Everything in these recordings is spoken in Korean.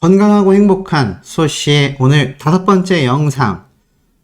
건강하고 행복한 수호 씨의 오늘 다섯 번째 영상.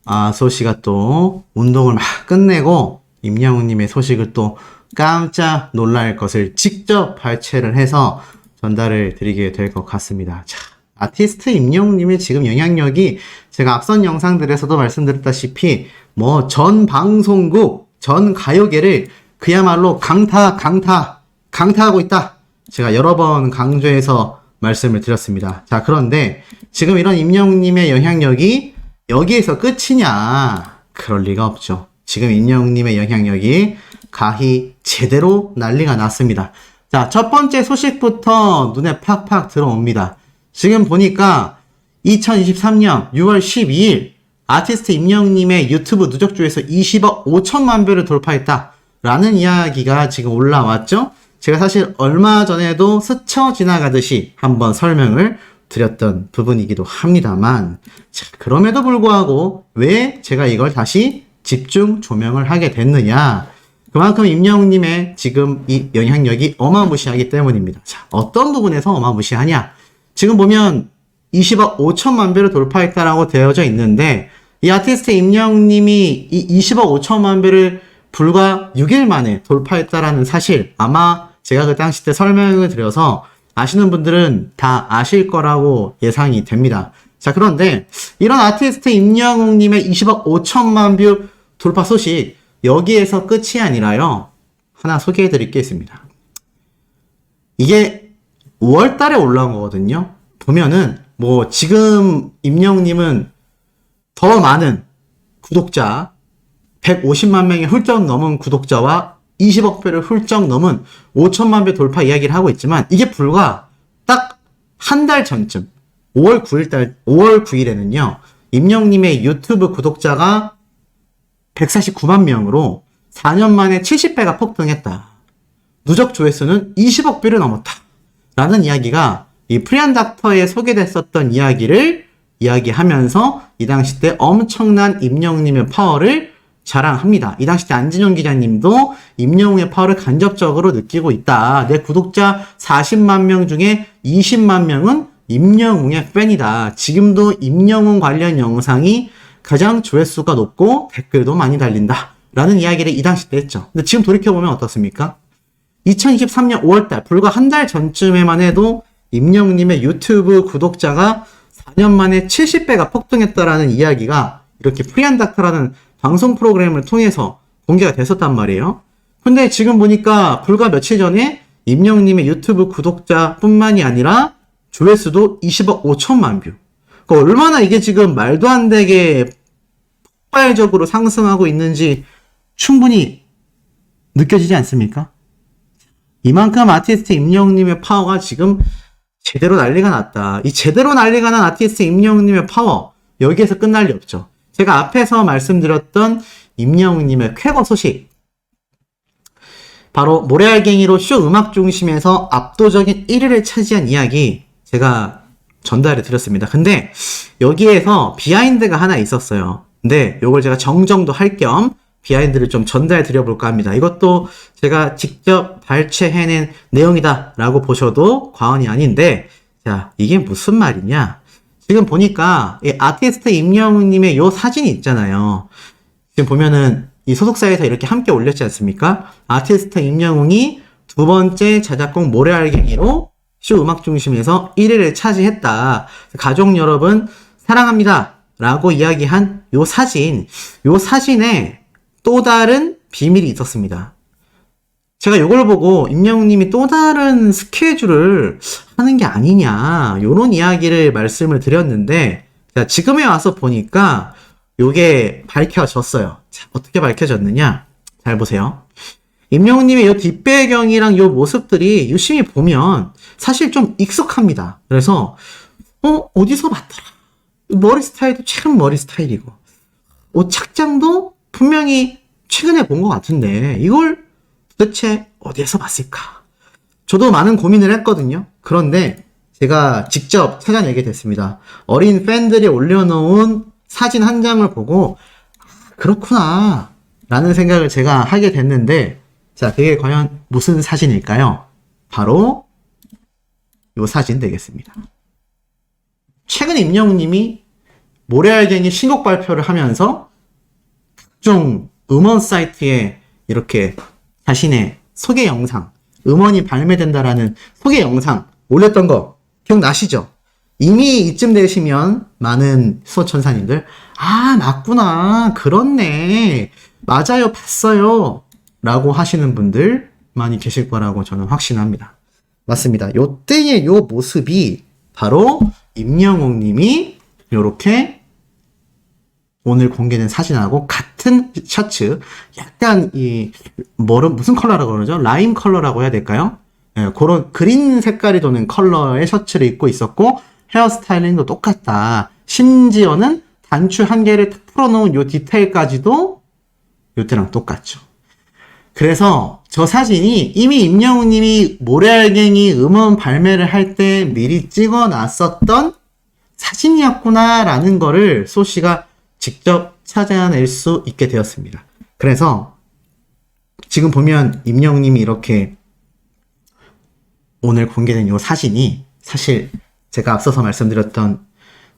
아, 수호 씨가 또 운동을 막 끝내고 임영웅님의 소식을 또 깜짝 놀랄 것을 직접 발췌를 해서 전달을 드리게 될 것 같습니다. 자, 아티스트 임영웅님의 지금 영향력이 제가 앞선 영상들에서도 말씀드렸다시피 뭐 전 방송국, 전 가요계를 그야말로 강타, 강타, 강타하고 있다. 제가 여러 번 강조해서 말씀을 드렸습니다. 자, 그런데 지금 이런 임영웅님의 영향력이 여기에서 끝이냐? 그럴 리가 없죠. 지금 임영웅님의 영향력이 가히 제대로 난리가 났습니다. 자, 첫 번째 소식부터 눈에 팍팍 들어옵니다. 지금 보니까 2023년 6월 12일 아티스트 임영웅님의 유튜브 누적 조회수 20억 5천만 뷰를 돌파했다. 라는 이야기가 지금 올라왔죠? 제가 사실 얼마 전에도 스쳐 지나가듯이 한번 설명을 드렸던 부분이기도 합니다만, 자, 그럼에도 불구하고 왜 제가 이걸 다시 집중 조명을 하게 됐느냐? 그만큼 임영웅님의 지금 이 영향력이 어마무시하기 때문입니다. 자, 어떤 부분에서 어마무시하냐? 지금 보면 20억 5천만 뷰를 돌파했다라고 되어져 있는데, 이 아티스트 임영웅님이 이 20억 5천만 뷰를 불과 6일 만에 돌파했다라는 사실, 아마 제가 그 당시 때 설명을 드려서 아시는 분들은 다 아실 거라고 예상이 됩니다. 자, 그런데 이런 아티스트 임영웅님의 20억 5천만 뷰 돌파 소식, 여기에서 끝이 아니라요. 하나 소개해 드릴 게 있습니다. 이게 5월 달에 올라온 거거든요. 보면은 뭐 지금 임영웅님은 더 많은 구독자 150만 명이 훌쩍 넘은 구독자와 20억 표를 훌쩍 넘은 5천만 배 돌파 이야기를 하고 있지만 이게 불과 딱 한 달 전쯤 5월 9일 달 5월 9일에는요. 임영님의 유튜브 구독자가 149만 명으로 4년 만에 70배가 폭등했다. 누적 조회수는 20억 뷰를 넘었다. 라는 이야기가 이 프리안 닥터에 소개됐었던 이야기를 이야기하면서 이 당시 때 엄청난 임영님의 파워를 자랑합니다. 이 당시 때 안진용 기자님도 임영웅의 파워를 간접적으로 느끼고 있다. 내 구독자 40만 명 중에 20만 명은 임영웅의 팬이다. 지금도 임영웅 관련 영상이 가장 조회수가 높고 댓글도 많이 달린다. 라는 이야기를 이 당시 때 했죠. 근데 지금 돌이켜보면 어떻습니까? 2023년 5월달, 불과 한 달 전쯤에만 해도 임영웅님의 유튜브 구독자가 4년 만에 70배가 폭등했다라는 이야기가 이렇게 프리한 닥터라는 방송 프로그램을 통해서 공개가 됐었단 말이에요. 근데 지금 보니까 불과 며칠 전에 임영님의 유튜브 구독자뿐만이 아니라 조회수도 20억 5천만 뷰. 그 얼마나 이게 지금 말도 안 되게 폭발적으로 상승하고 있는지 충분히 느껴지지 않습니까? 이만큼 아티스트 임영님의 파워가 지금 제대로 난리가 났다. 이 제대로 난리가 난 아티스트 임영님의 파워 여기에서 끝날 리 없죠. 제가 앞에서 말씀드렸던 임영웅님의 쾌거 소식. 바로 모래알갱이로 쇼 음악 중심에서 압도적인 1위를 차지한 이야기 제가 전달해 드렸습니다. 근데 여기에서 비하인드가 하나 있었어요. 근데 요걸 제가 정정도 할 겸 비하인드를 좀 전달 드려 볼까 합니다. 이것도 제가 직접 발췌해낸 내용이다라고 보셔도 과언이 아닌데 자, 이게 무슨 말이냐? 지금 보니까 이 아티스트 임영웅님의 요 사진이 있잖아요. 지금 보면은 이 소속사에서 이렇게 함께 올렸지 않습니까? 아티스트 임영웅이 두 번째 자작곡 모래알갱이로 쇼 음악 중심에서 1위를 차지했다. 가족 여러분 사랑합니다. 라고 이야기한 요 사진, 요 사진에 또 다른 비밀이 있었습니다. 제가 이걸 보고 임영웅님이 또 다른 스케줄을 하는 게 아니냐 요런 이야기를 말씀을 드렸는데 자, 지금에 와서 보니까 요게 밝혀졌어요. 자, 어떻게 밝혀졌느냐? 잘 보세요. 임영웅님의 요 뒷배경이랑 요 모습들이 유심히 보면 사실 좀 익숙합니다. 그래서 어 어디서 봤더라. 머리 스타일도 최근 머리 스타일이고 옷 착장도 분명히 최근에 본 것 같은데 이걸 도대체 어디에서 봤을까? 저도 많은 고민을 했거든요. 그런데 제가 직접 찾아내게 됐습니다. 어린 팬들이 올려놓은 사진 한 장을 보고 아, 그렇구나 라는 생각을 제가 하게 됐는데 자 그게 과연 무슨 사진일까요? 바로 이 사진 되겠습니다. 최근에 임영웅님이 모래알갱이 신곡 발표를 하면서 각종 음원 사이트에 이렇게 자신의 소개 영상, 음원이 발매된다라는 소개 영상 올렸던 거 기억나시죠? 이미 이쯤 되시면 많은 수호천사님들, 아, 맞구나. 그렇네. 맞아요. 봤어요. 라고 하시는 분들 많이 계실 거라고 저는 확신합니다. 맞습니다. 요 때의 요 모습이 바로 임영웅 님이 요렇게 오늘 공개된 사진하고 같은 셔츠, 약간 이, 뭐를, 무슨 컬러라고 그러죠? 라임 컬러라고 해야 될까요? 예, 그런 그린 색깔이 도는 컬러의 셔츠를 입고 있었고, 헤어스타일링도 똑같다. 심지어는 단추 한 개를 탁 풀어놓은 요 디테일까지도 요때랑 똑같죠. 그래서 저 사진이 이미 임영웅 님이 모래알갱이 음원 발매를 할 때 미리 찍어 놨었던 사진이었구나라는 거를 소 씨가 직접 찾아낼 수 있게 되었습니다. 그래서 지금 보면 임영웅 님이 이렇게 오늘 공개된 이 사진이 사실 제가 앞서서 말씀드렸던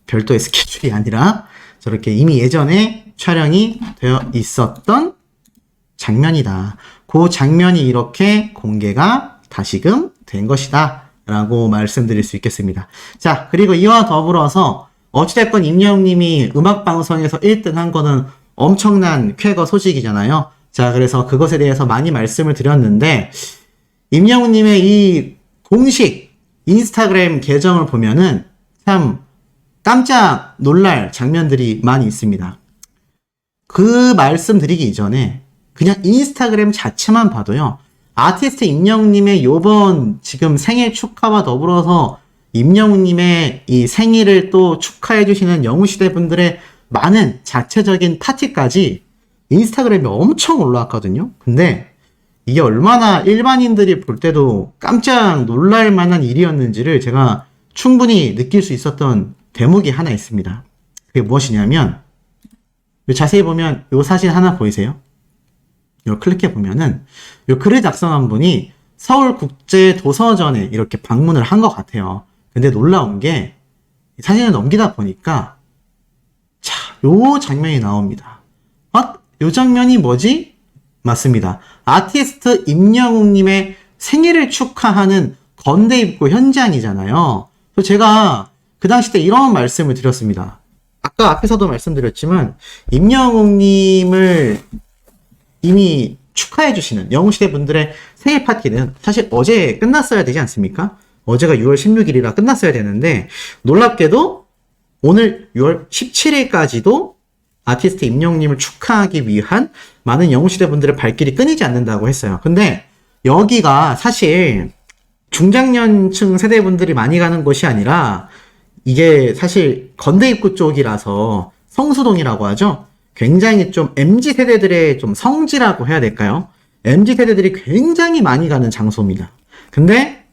별도의 스케줄이 아니라 저렇게 이미 예전에 촬영이 되어 있었던 장면이다. 그 장면이 이렇게 공개가 다시금 된 것이다. 라고 말씀드릴 수 있겠습니다. 자, 그리고 이와 더불어서 어찌됐건 임영웅님이 음악방송에서 1등 한 거는 엄청난 쾌거 소식이잖아요. 자, 그래서 그것에 대해서 많이 말씀을 드렸는데, 임영웅님의 이 공식 인스타그램 계정을 보면은 참 깜짝 놀랄 장면들이 많이 있습니다. 그 말씀 드리기 이전에 그냥 인스타그램 자체만 봐도요. 아티스트 임영웅님의 요번 지금 생일 축하와 더불어서 임영웅님의 이 생일을 또 축하해주시는 영웅시대 분들의 많은 자체적인 파티까지 인스타그램에 엄청 올라왔거든요. 근데 이게 얼마나 일반인들이 볼 때도 깜짝 놀랄 만한 일이었는지를 제가 충분히 느낄 수 있었던 대목이 하나 있습니다. 그게 무엇이냐면, 자세히 보면 요 사진 하나 보이세요? 요 클릭해 보면은 요 글을 작성한 분이 서울국제도서전에 이렇게 방문을 한 것 같아요. 근데 놀라운 게 사진을 넘기다 보니까 자, 요 장면이 나옵니다. 아, 요 장면이 뭐지? 맞습니다. 아티스트 임영웅님의 생일을 축하하는 건대 입구 현장이잖아요. 그래서 제가 그 당시 때 이런 말씀을 드렸습니다. 아까 앞에서도 말씀드렸지만 임영웅님을 이미 축하해 주시는 영웅시대 분들의 생일 파티는 사실 어제 끝났어야 되지 않습니까? 어제가 6월 16일이라 끝났어야 되는데 놀랍게도 오늘 6월 17일까지도 아티스트 임영웅님을 축하하기 위한 많은 영웅시대 분들의 발길이 끊이지 않는다고 했어요. 근데 여기가 사실 중장년층 세대분들이 많이 가는 곳이 아니라 이게 사실 건대 입구 쪽이라서 성수동이라고 하죠. 굉장히 좀 MZ 세대들의 좀 성지라고 해야 될까요? MZ 세대들이 굉장히 많이 가는 장소입니다. 근데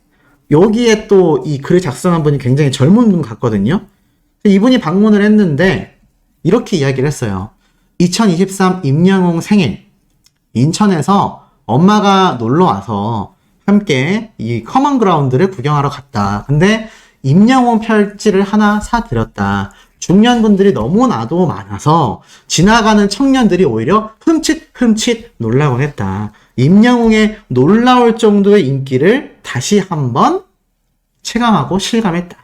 여기에 또 이 글을 작성한 분이 굉장히 젊은 분 같거든요. 이분이 방문을 했는데 이렇게 이야기를 했어요. 2023 임영웅 생일 인천에서 엄마가 놀러 와서 함께 이 커먼 그라운드를 구경하러 갔다. 근데 임영웅 별지를 하나 사드렸다. 중년분들이 너무나도 많아서 지나가는 청년들이 오히려 흠칫 흠칫 놀라곤 했다. 임영웅의 놀라울 정도의 인기를 다시 한번 체감하고 실감했다.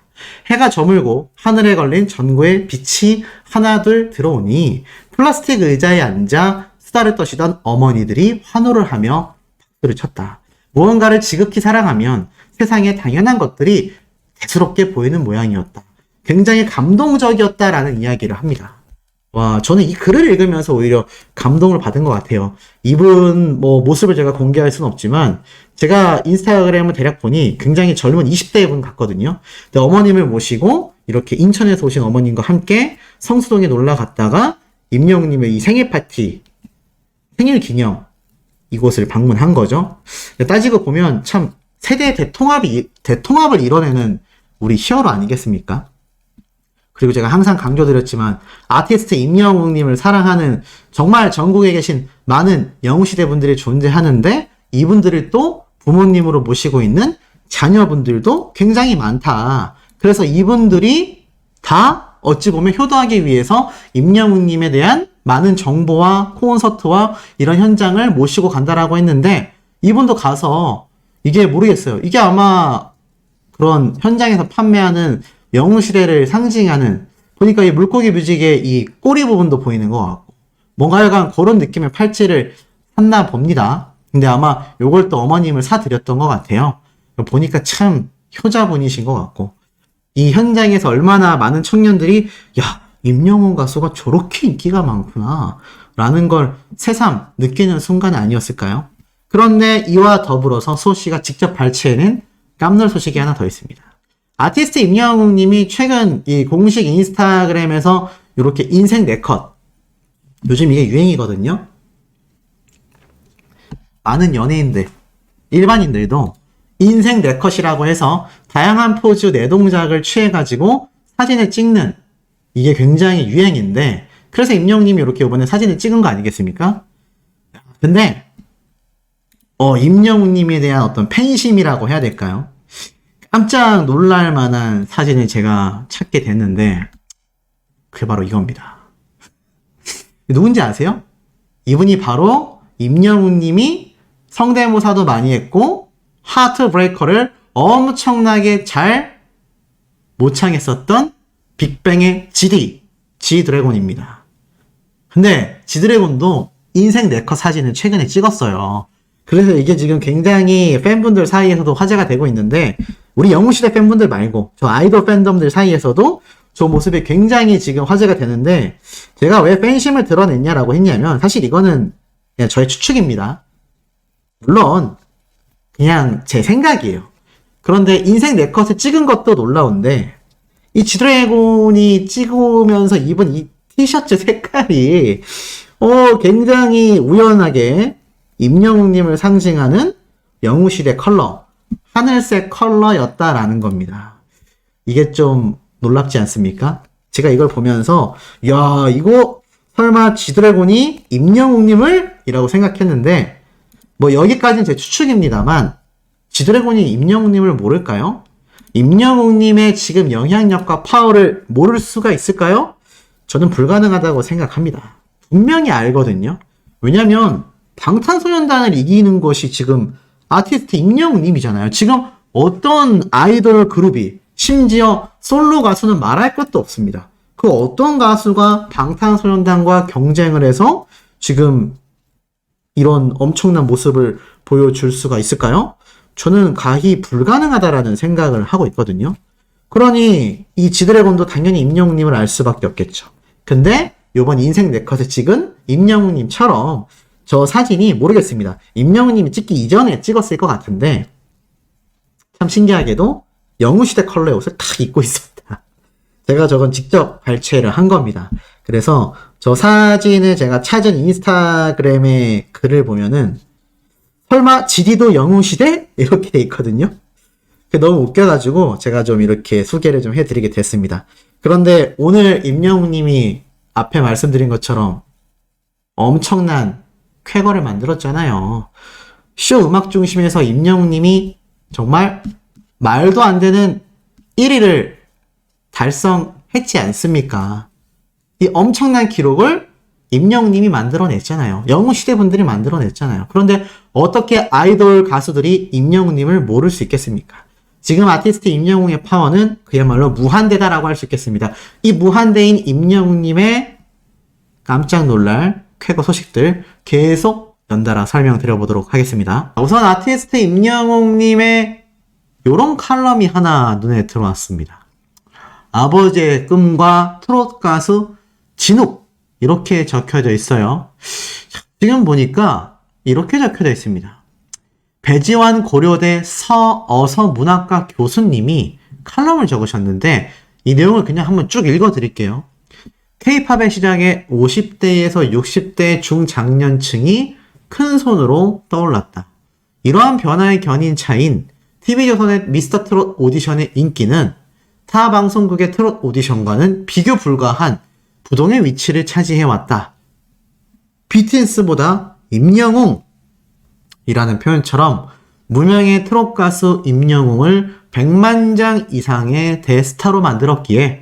해가 저물고 하늘에 걸린 전구의 빛이 하나둘 들어오니 플라스틱 의자에 앉아 수다를 떠시던 어머니들이 환호를 하며 박수를 쳤다. 무언가를 지극히 사랑하면 세상에 당연한 것들이 대수롭게 보이는 모양이었다. 굉장히 감동적이었다라는 이야기를 합니다. 와, 저는 이 글을 읽으면서 오히려 감동을 받은 것 같아요. 이분 뭐 모습을 제가 공개할 수는 없지만 제가 인스타그램을 대략 보니 굉장히 젊은 20대 분 같거든요. 근데 어머님을 모시고 이렇게 인천에서 오신 어머님과 함께 성수동에 놀러 갔다가 임영웅님의 이 생일 파티, 생일 기념 이곳을 방문한 거죠. 따지고 보면 참 세대 대통합이 대통합을 이뤄내는 우리 히어로 아니겠습니까? 그리고 제가 항상 강조드렸지만 아티스트 임영웅님을 사랑하는 정말 전국에 계신 많은 영웅시대 분들이 존재하는데 이분들을 또 부모님으로 모시고 있는 자녀분들도 굉장히 많다. 그래서 이분들이 다 어찌 보면 효도하기 위해서 임영웅님에 대한 많은 정보와 콘서트와 이런 현장을 모시고 간다라고 했는데 이분도 가서 이게 모르겠어요. 이게 아마 그런 현장에서 판매하는 영웅시대를 상징하는 보니까 이 물고기 뮤직의 이 꼬리 부분도 보이는 것 같고 뭔가 약간 그런 느낌의 팔찌를 샀나 봅니다. 근데 아마 요걸 또 어머님을 사드렸던 것 같아요. 보니까 참 효자분이신 것 같고 이 현장에서 얼마나 많은 청년들이 야 임영웅 가수가 저렇게 인기가 많구나 라는 걸 새삼 느끼는 순간 아니었을까요? 그런데 이와 더불어서 소 씨가 직접 발췌해낸 깜놀 소식이 하나 더 있습니다. 아티스트 임영웅 님이 최근 이 공식 인스타그램에서 이렇게 인생 네컷 요즘 이게 유행이거든요. 많은 연예인들, 일반인들도 인생 네컷이라고 해서 다양한 포즈 내 동작을 취해가지고 사진을 찍는 이게 굉장히 유행인데 그래서 임영웅님이 이렇게 이번에 사진을 찍은 거 아니겠습니까? 근데 어, 임영웅님에 대한 어떤 팬심이라고 해야 될까요? 깜짝 놀랄 만한 사진을 제가 찾게 됐는데, 그게 바로 이겁니다. 누군지 아세요? 이분이 바로 임영웅님이 성대모사도 많이 했고, 하트 브레이커를 엄청나게 잘 모창했었던 빅뱅의 GD, G드래곤입니다. 근데 G드래곤도 인생 네컷 사진을 최근에 찍었어요. 그래서 이게 지금 굉장히 팬분들 사이에서도 화제가 되고 있는데 우리 영웅시대 팬분들 말고 저 아이돌 팬덤들 사이에서도 저 모습이 굉장히 지금 화제가 되는데 제가 왜 팬심을 드러냈냐라고 했냐면 사실 이거는 그냥 저의 추측입니다. 물론 그냥 제 생각이에요. 그런데 인생 네컷을 찍은 것도 놀라운데 이 지드래곤이 찍으면서 입은 이 티셔츠 색깔이 어 굉장히 우연하게 임영웅님을 상징하는 영웅시대 컬러, 하늘색 컬러였다라는 겁니다. 이게 좀 놀랍지 않습니까? 제가 이걸 보면서, 야, 이거 설마 지드래곤이 임영웅님을? 이라고 생각했는데, 뭐 여기까지는 제 추측입니다만, 지드래곤이 임영웅님을 모를까요? 임영웅님의 지금 영향력과 파워를 모를 수가 있을까요? 저는 불가능하다고 생각합니다. 분명히 알거든요. 왜냐면 방탄소년단을 이기는 것이 지금 아티스트 임영웅님이잖아요. 지금 어떤 아이돌 그룹이 심지어 솔로 가수는 말할 것도 없습니다. 그 어떤 가수가 방탄소년단과 경쟁을 해서 지금 이런 엄청난 모습을 보여줄 수가 있을까요? 저는 가히 불가능하다라는 생각을 하고 있거든요. 그러니 이 지드래곤도 당연히 임영웅님을 알 수밖에 없겠죠. 근데 요번 인생 네컷에 찍은 임영웅님처럼 저 사진이 모르겠습니다. 임영웅님이 찍기 이전에 찍었을 것 같은데 참 신기하게도 영웅시대 컬러의 옷을 딱 입고 있습니다. 제가 저건 직접 발췌를 한 겁니다. 그래서 저 사진을 제가 찾은 인스타그램의 글을 보면은 설마 지디도 영웅시대? 이렇게 돼 있거든요. 너무 웃겨가지고 제가 좀 이렇게 소개를 좀 해드리게 됐습니다. 그런데 오늘 임영웅님이 앞에 말씀드린 것처럼 엄청난 쾌거를 만들었잖아요. 쇼 음악 중심에서 임영웅님이 정말 말도 안 되는 1위를 달성했지 않습니까? 이 엄청난 기록을 임영웅님이 만들어냈잖아요. 영웅 시대 분들이 만들어냈잖아요. 그런데 어떻게 아이돌 가수들이 임영웅님을 모를 수 있겠습니까? 지금 아티스트 임영웅의 파워는 그야말로 무한대다라고 할 수 있겠습니다. 이 무한대인 임영웅님의 깜짝 놀랄 쾌거 소식들 계속 연달아 설명드려 보도록 하겠습니다. 우선 아티스트 임영웅님의 요런 칼럼이 하나 눈에 들어왔습니다. 아버지의 꿈과 트롯 가수 진욱 이렇게 적혀져 있어요. 지금 보니까 이렇게 적혀져 있습니다. 배지환 고려대 서어서 문학과 교수님이 칼럼을 적으셨는데 이 내용을 그냥 한번 쭉 읽어 드릴게요. K-팝의 시작에 50대에서 60대 중장년층이 큰 손으로 떠올랐다. 이러한 변화의 견인차인 TV조선의 미스터 트롯 오디션의 인기는 타 방송국의 트롯 오디션과는 비교 불가한 부동의 위치를 차지해왔다. BTS보다 임영웅 이라는 표현처럼 무명의 트롯 가수 임영웅을 100만 장 이상의 대스타로 만들었기에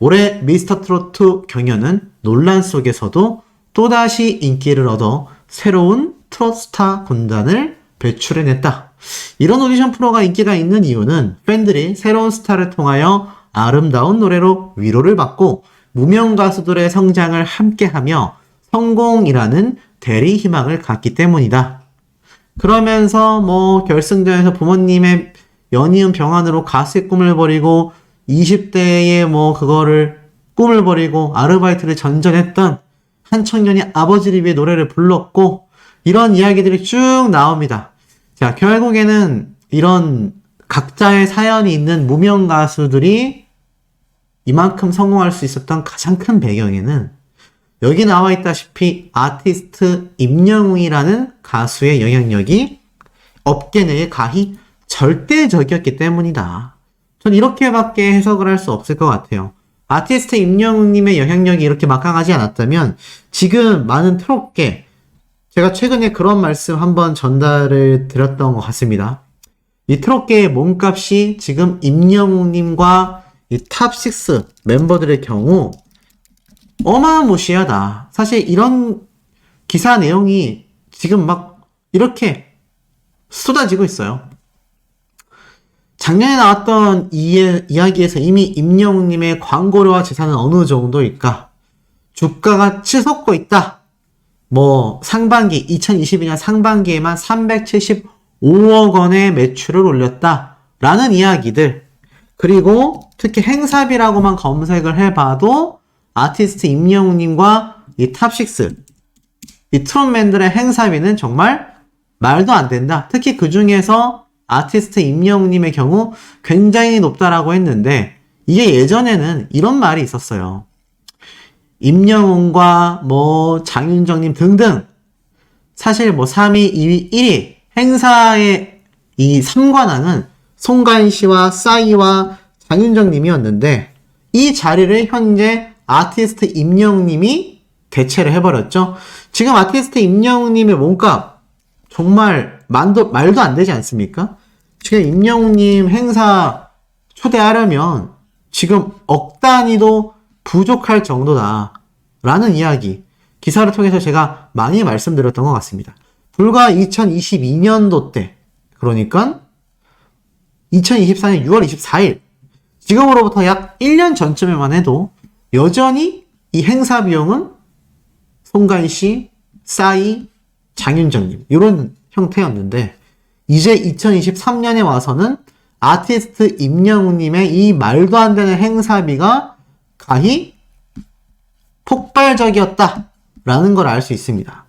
올해 미스터 트로트 경연은 논란 속에서도 또다시 인기를 얻어 새로운 트로스타 군단을 배출해냈다. 이런 오디션 프로가 인기가 있는 이유는 팬들이 새로운 스타를 통하여 아름다운 노래로 위로를 받고 무명 가수들의 성장을 함께하며 성공이라는 대리 희망을 갖기 때문이다. 그러면서 뭐 결승전에서 부모님의 연이은 병환으로 가수의 꿈을 버리고 20대에 뭐 그거를 꿈을 버리고 아르바이트를 전전했던 한 청년이 아버지를 위해 노래를 불렀고 이런 이야기들이 쭉 나옵니다. 자, 결국에는 이런 각자의 사연이 있는 무명 가수들이 이만큼 성공할 수 있었던 가장 큰 배경에는 여기 나와 있다시피 아티스트 임영웅이라는 가수의 영향력이 업계 내에 가히 절대적이었기 때문이다. 전 이렇게밖에 해석을 할 수 없을 것 같아요. 아티스트 임영웅님의 영향력이 이렇게 막강하지 않았다면 지금 많은 트롯계 제가 최근에 그런 말씀 한번 전달을 드렸던 것 같습니다. 이 트롯계의 몸값이 지금 임영웅님과 이 탑6 멤버들의 경우 어마무시하다. 사실 이런 기사 내용이 지금 막 이렇게 쏟아지고 있어요. 작년에 나왔던 이 이야기에서 이미 임영웅님의 광고료와 재산은 어느 정도일까? 주가가 치솟고 있다. 뭐 상반기 2022년 상반기에만 375억 원의 매출을 올렸다. 라는 이야기들. 그리고 특히 행사비라고만 검색을 해봐도 아티스트 임영웅님과 이 탑6, 이 트롯맨들의 행사비는 정말 말도 안 된다. 특히 그 중에서 아티스트 임영웅님의 경우 굉장히 높다라고 했는데 이게 예전에는 이런 말이 있었어요. 임영웅과 뭐 장윤정님 등등 사실 뭐 3위, 2위, 1위 행사의 이 3관왕은 송가인 씨와 싸이와 장윤정님이었는데 이 자리를 현재 아티스트 임영웅님이 대체를 해버렸죠. 지금 아티스트 임영웅님의 몸값 정말 만도, 말도 안 되지 않습니까? 지금 임영웅님 행사 초대하려면 지금 억 단위도 부족할 정도다. 라는 이야기, 기사를 통해서 제가 많이 말씀드렸던 것 같습니다. 불과 2022년도 때, 그러니까 2024년 6월 24일, 지금으로부터 약 1년 전쯤에만 해도 여전히 이 행사 비용은 송가인 씨, 싸이, 장윤정님, 이런 형태였는데, 이제 2023년에 와서는 아티스트 임영웅님의 이 말도 안 되는 행사비가 가히 폭발적이었다라는 걸 알 수 있습니다.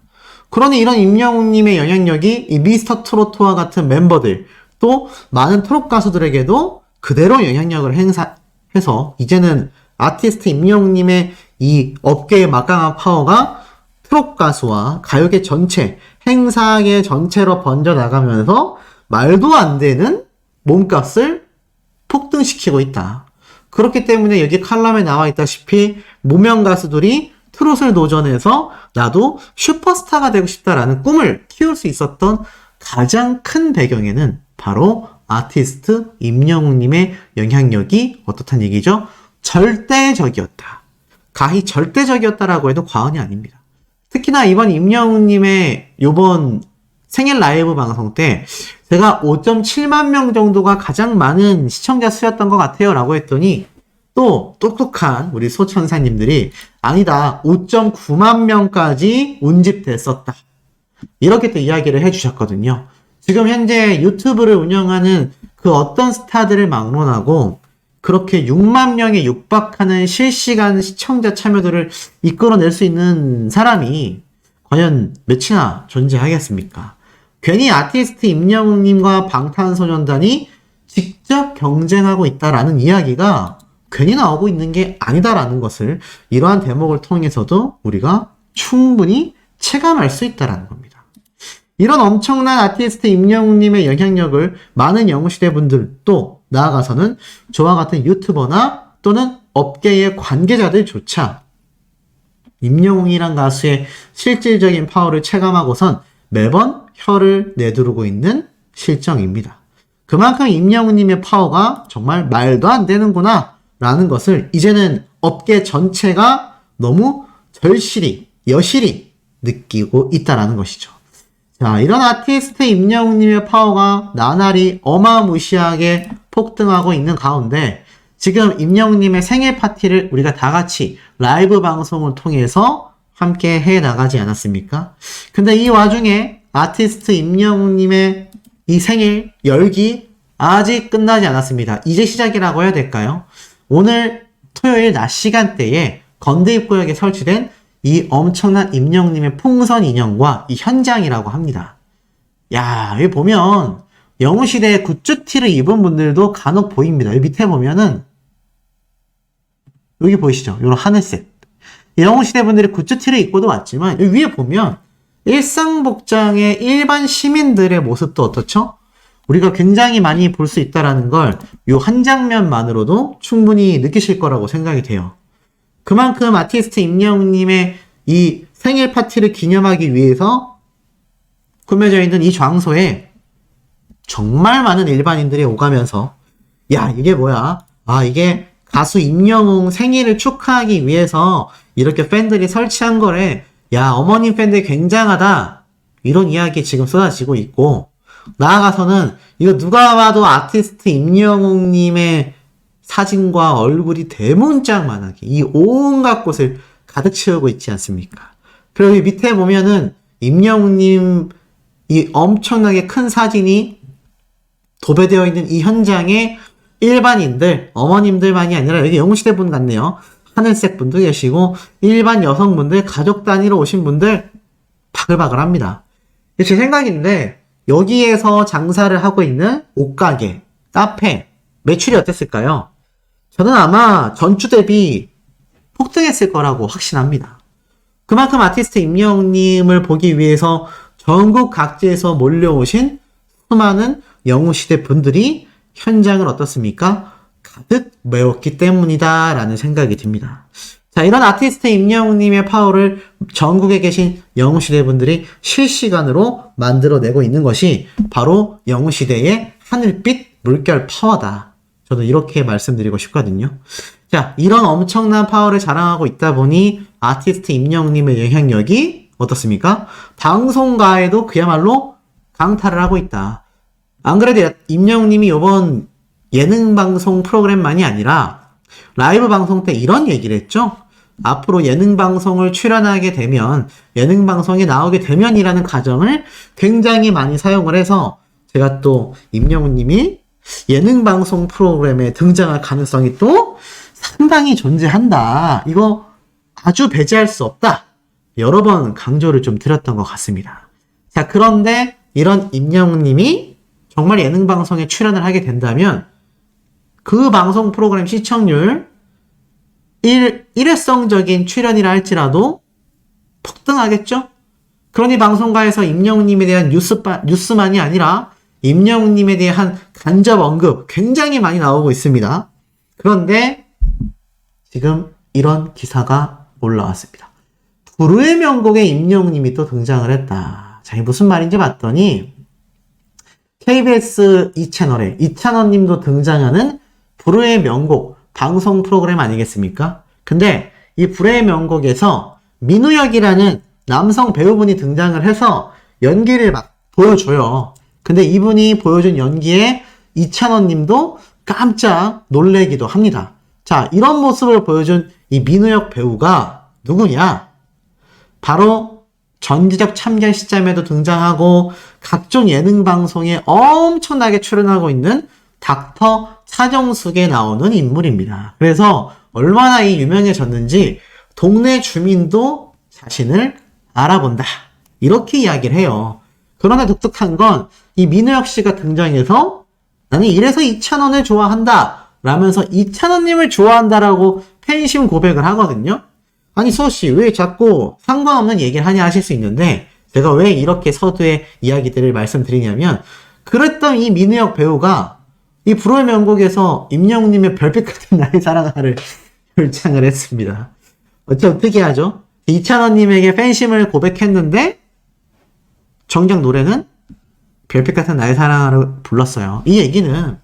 그러니 이런 임영웅님의 영향력이 이 미스터 트로트와 같은 멤버들 또 많은 트롯 가수들에게도 그대로 영향력을 행사해서 이제는 아티스트 임영웅님의 이 업계의 막강한 파워가 트롯 가수와 가요계 전체, 행사계 전체로 번져 나가면서 말도 안 되는 몸값을 폭등시키고 있다. 그렇기 때문에 여기 칼럼에 나와 있다시피 무명 가수들이 트롯을 도전해서 나도 슈퍼스타가 되고 싶다라는 꿈을 키울 수 있었던 가장 큰 배경에는 바로 아티스트 임영웅님의 영향력이 어떻단 얘기죠? 절대적이었다. 가히 절대적이었다라고 해도 과언이 아닙니다. 특히나 이번 임영웅님의 요번 생일 라이브 방송 때 제가 5.7만 명 정도가 가장 많은 시청자 수였던 것 같아요 라고 했더니 또 똑똑한 우리 소천사님들이 아니다 5.9만 명까지 운집됐었다. 이렇게 또 이야기를 해주셨거든요. 지금 현재 유튜브를 운영하는 그 어떤 스타들을 막론하고 그렇게 6만 명에 육박하는 실시간 시청자 참여도를 이끌어낼 수 있는 사람이 과연 몇이나 존재하겠습니까? 괜히 아티스트 임영웅님과 방탄소년단이 직접 경쟁하고 있다라는 이야기가 괜히 나오고 있는 게 아니다라는 것을 이러한 대목을 통해서도 우리가 충분히 체감할 수 있다라는 겁니다. 이런 엄청난 아티스트 임영웅님의 영향력을 많은 영웅시대 분들 또 나아가서는 저와 같은 유튜버나 또는 업계의 관계자들조차 임영웅이란 가수의 실질적인 파워를 체감하고선 매번 혀를 내두르고 있는 실정입니다. 그만큼 임영웅님의 파워가 정말 말도 안 되는구나 라는 것을 이제는 업계 전체가 너무 절실히, 여실히 느끼고 있다라는 것이죠. 자, 이런 아티스트 임영웅님의 파워가 나날이 어마무시하게 폭등하고 있는 가운데 지금 임영웅님의 생일 파티를 우리가 다 같이 라이브 방송을 통해서 함께 해 나가지 않았습니까? 근데 이 와중에 아티스트 임영웅님의 이 생일 열기 아직 끝나지 않았습니다. 이제 시작이라고 해야 될까요? 오늘 토요일 낮 시간대에 건대 입구역에 설치된 이 엄청난 임영님의 풍선 인형과 이 현장이라고 합니다. 야, 여기 보면 영웅시대 굿즈 티를 입은 분들도 간혹 보입니다. 여기 밑에 보면은 여기 보이시죠? 이런 하늘색. 영웅시대 분들이 굿즈 티를 입고도 왔지만 여기 위에 보면 일상 복장의 일반 시민들의 모습도 어떻죠? 우리가 굉장히 많이 볼 수 있다라는 걸 이 한 장면만으로도 충분히 느끼실 거라고 생각이 돼요. 그만큼 아티스트 임영웅님의 이 생일 파티를 기념하기 위해서 꾸며져 있는 이 장소에 정말 많은 일반인들이 오가면서 야 이게 뭐야? 아 이게 가수 임영웅 생일을 축하하기 위해서 이렇게 팬들이 설치한 거래. 야 어머님 팬들 굉장하다. 이런 이야기 지금 쏟아지고 있고 나아가서는 이거 누가 봐도 아티스트 임영웅님의 사진과 얼굴이 대문짝만하게 이 온갖 곳을 가득 채우고 있지 않습니까? 그리고 이 밑에 보면은 임영웅님 이 엄청나게 큰 사진이 도배되어 있는 이 현장에 일반인들, 어머님들만이 아니라 여기 영웅시대 분 같네요. 하늘색 분도 계시고 일반 여성분들, 가족 단위로 오신 분들 바글바글 합니다. 제 생각인데 여기에서 장사를 하고 있는 옷가게, 카페 매출이 어땠을까요? 저는 아마 전주 대비 폭등했을 거라고 확신합니다. 그만큼 아티스트 임영웅님을 보기 위해서 전국 각지에서 몰려오신 수많은 영웅시대 분들이 현장을 어떻습니까? 가득 메웠기 때문이다 라는 생각이 듭니다. 자, 이런 아티스트 임영웅님의 파워를 전국에 계신 영웅시대 분들이 실시간으로 만들어내고 있는 것이 바로 영웅시대의 하늘빛 물결 파워다. 저도 이렇게 말씀드리고 싶거든요. 자, 이런 엄청난 파워를 자랑하고 있다 보니 아티스트 임영웅님의 영향력이 어떻습니까? 방송가에도 그야말로 강탈을 하고 있다. 안 그래도 임영웅님이 이번 예능 방송 프로그램만이 아니라 라이브 방송 때 이런 얘기를 했죠. 앞으로 예능 방송을 출연하게 되면 예능 방송에 나오게 되면이라는 가정을 굉장히 많이 사용을 해서 제가 또 임영웅님이 예능 방송 프로그램에 등장할 가능성이 또 상당히 존재한다. 이거 아주 배제할 수 없다. 여러 번 강조를 좀 드렸던 것 같습니다. 자, 그런데 이런 임영웅님이 정말 예능 방송에 출연을 하게 된다면 그 방송 프로그램 시청률 일, 일회성적인 출연이라 할지라도 폭등하겠죠? 그러니 방송가에서 임영웅님에 대한 뉴스, 뉴스만이 아니라 임영웅님에 대한 간접 언급 굉장히 많이 나오고 있습니다. 그런데 지금 이런 기사가 올라왔습니다. 불후의 명곡에 임영웅님이 또 등장을 했다. 자, 이게 무슨 말인지 봤더니 KBS 2채널에 이찬원님도 등장하는 불후의 명곡 방송 프로그램 아니겠습니까? 근데 이 불후의 명곡에서 민우역이라는 남성 배우분이 등장을 해서 연기를 막 보여줘요. 근데 이분이 보여준 연기에 이찬원 님도 깜짝 놀래기도 합니다. 자, 이런 모습을 보여준 이 민우역 배우가 누구냐? 바로 전지적 참견 시점에도 등장하고 각종 예능 방송에 엄청나게 출연하고 있는 닥터 차정숙에 나오는 인물입니다. 그래서 얼마나 이 유명해졌는지 동네 주민도 자신을 알아본다. 이렇게 이야기를 해요. 그러나 독특한 건 이 민우혁 씨가 등장해서 나는 이래서 이찬원을 좋아한다. 라면서 이찬원님을 좋아한다라고 팬심 고백을 하거든요. 아니 수호씨 왜 자꾸 상관없는 얘기를 하냐 하실 수 있는데 제가 왜 이렇게 서두에 이야기들을 말씀드리냐면 그랬던 이 민우혁 배우가 이 불후의 명곡에서 임영웅님의 별빛 같은 나의 사랑하를 결창을 했습니다. 어쩜 특이하죠? 이찬원님에게 팬심을 고백했는데 정작 노래는 별빛 같은 나의 사랑을 불렀어요. 이 얘기는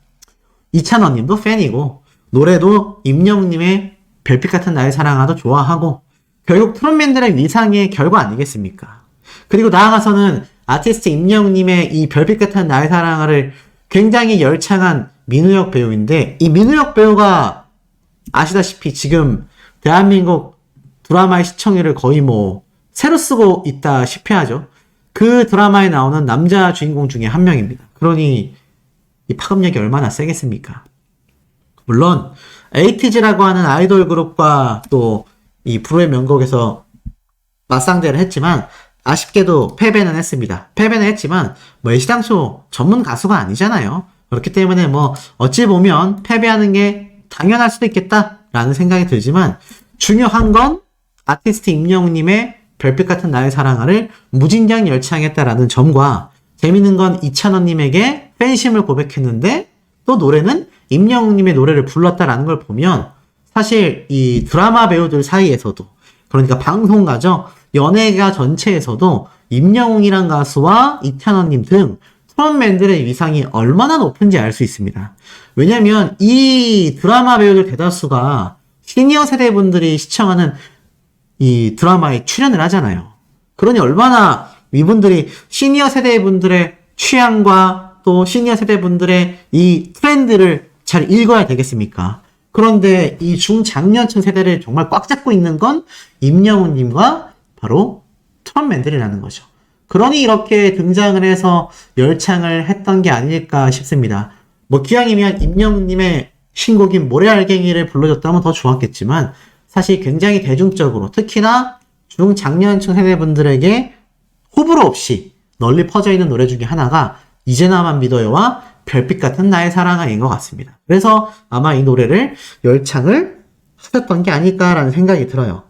이찬원님도 팬이고 노래도 임영웅님의 별빛 같은 나의 사랑아도 좋아하고 결국 트롯맨들의 위상의 결과 아니겠습니까? 그리고 나아가서는 아티스트 임영님의 이 별빛 같은 나의 사랑아를 굉장히 열창한 민우혁 배우인데 이 민우혁 배우가 아시다시피 지금 대한민국 드라마의 시청률을 거의 뭐 새로 쓰고 있다시피 하죠. 그 드라마에 나오는 남자 주인공 중에 한 명입니다. 그러니 이 파급력이 얼마나 세겠습니까? 물론 에이티즈라고 하는 아이돌 그룹과 또 이 불후의 명곡에서 맞상대를 했지만 아쉽게도 패배는 했습니다. 패배는 했지만 뭐 애시당초 전문 가수가 아니잖아요. 그렇기 때문에 뭐 어찌 보면 패배하는 게 당연할 수도 있겠다라는 생각이 들지만 중요한 건 아티스트 임영웅님의 별빛 같은 나의 사랑아를 무진장 열창했다라는 점과 재밌는 건 이찬원님에게 팬심을 고백했는데 또 노래는 임영웅님의 노래를 불렀다라는 걸 보면 사실 이 드라마 배우들 사이에서도 그러니까 방송가죠 연예가 전체에서도 임영웅이란 가수와 이찬원님 등 트롯맨들의 위상이 얼마나 높은지 알 수 있습니다. 왜냐면 이 드라마 배우들 대다수가 시니어 세대 분들이 시청하는 이 드라마에 출연을 하잖아요. 그러니 얼마나 이분들이 시니어 세대 분들의 취향과 또 시니어 세대 분들의 이 트렌드를 잘 읽어야 되겠습니까? 그런데 이 중장년층 세대를 정말 꽉 잡고 있는 건 임영웅님과 바로 트롯맨들이라는 거죠. 그러니 이렇게 등장을 해서 열창을 했던 게 아닐까 싶습니다. 뭐 기왕이면 임영웅님의 신곡인 모래알갱이를 불러줬다면 더 좋았겠지만 사실 굉장히 대중적으로 특히나 중장년층 세대분들에게 호불호 없이 널리 퍼져 있는 노래 중에 하나가 이제 나만 믿어요와 별빛 같은 나의 사랑아인 것 같습니다. 그래서 아마 이 노래를 열창을 하셨던 게 아닐까라는 생각이 들어요.